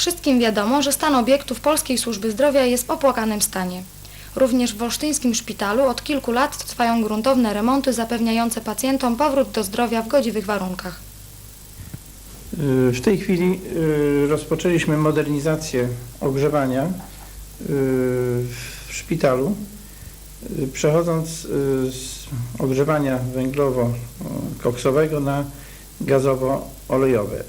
Wszystkim wiadomo, że stan obiektów Polskiej Służby Zdrowia jest w opłakanym stanie. Również w Olsztyńskim Szpitalu od kilku lat trwają gruntowne remonty zapewniające pacjentom powrót do zdrowia w godziwych warunkach. Y, W tej chwili y, rozpoczęliśmy modernizację ogrzewania y, w szpitalu, przechodząc z ogrzewania węglowo-koksowego na gazowo-olejowe.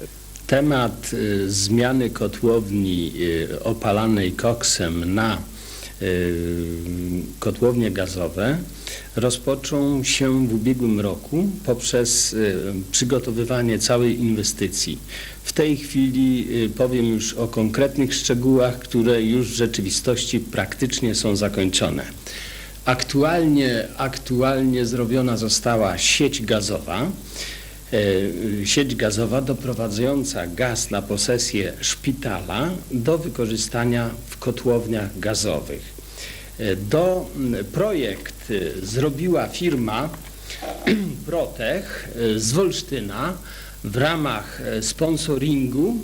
Temat y, zmiany kotłowni y, opalanej koksem na y, kotłownie gazowe rozpoczął się w ubiegłym roku poprzez przygotowywanie całej inwestycji. W tej chwili powiem już o konkretnych szczegółach, które już w rzeczywistości praktycznie są zakończone. Aktualnie, aktualnie zrobiona została sieć gazowa, sieć gazowa doprowadzająca gaz na posesję szpitala do wykorzystania w kotłowniach gazowych. E, Do projekt e, zrobiła firma Protech e, z Wolsztyna w ramach e, sponsoringu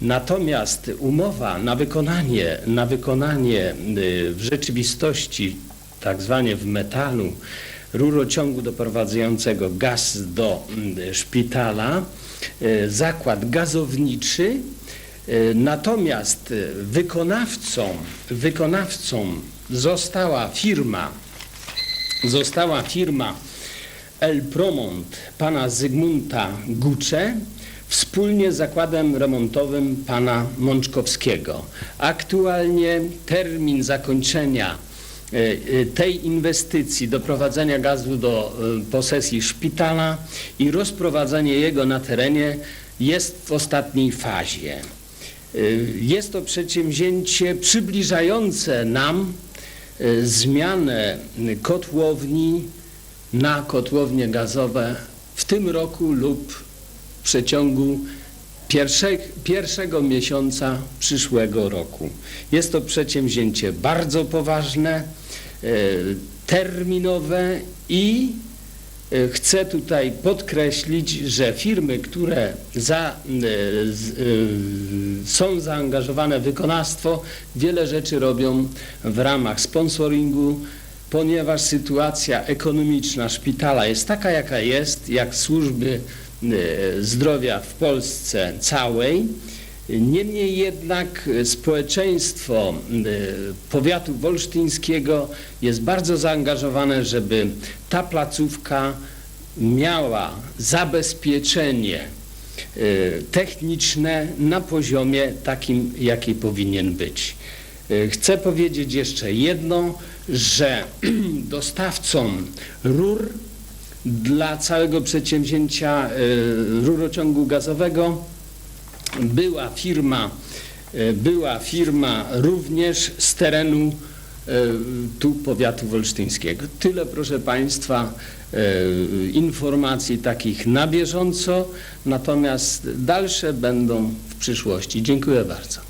Natomiast umowa na wykonanie, na wykonanie w rzeczywistości, tak zwanie w metalu, rurociągu doprowadzającego gaz do y, szpitala, y, zakład gazowniczy, y, natomiast wykonawcą, wykonawcą została firma, została firma El Promont pana Zygmunta Gucze wspólnie z zakładem remontowym pana Mączkowskiego. Aktualnie termin zakończenia e, e, tej inwestycji, doprowadzenia gazu do e, posesji szpitala i rozprowadzenie jego na terenie jest w ostatniej fazie. E, Jest to przedsięwzięcie przybliżające nam e, zmianę kotłowni na kotłownie gazowe w tym roku lub w przeciągu pierwsze, pierwszego miesiąca przyszłego roku. Jest to przedsięwzięcie bardzo poważne, e, terminowe i e, chcę tutaj podkreślić, że firmy, które za, e, są zaangażowane w wykonawstwo, wiele rzeczy robią w ramach sponsoringu, ponieważ sytuacja ekonomiczna szpitala jest taka, jaka jest, jak służby zdrowia w Polsce całej. Niemniej jednak społeczeństwo e, powiatu wolsztyńskiego jest bardzo zaangażowane, żeby ta placówka miała zabezpieczenie e, techniczne na poziomie takim, jaki powinien być. Chcę powiedzieć jeszcze jedno, że dostawcą rur dla całego przedsięwzięcia e, rurociągu gazowego była firma, e, była firma również z terenu e, tu powiatu wolsztyńskiego. Tyle proszę Państwa informacji takich na bieżąco, natomiast dalsze będą w przyszłości. Dziękuję bardzo.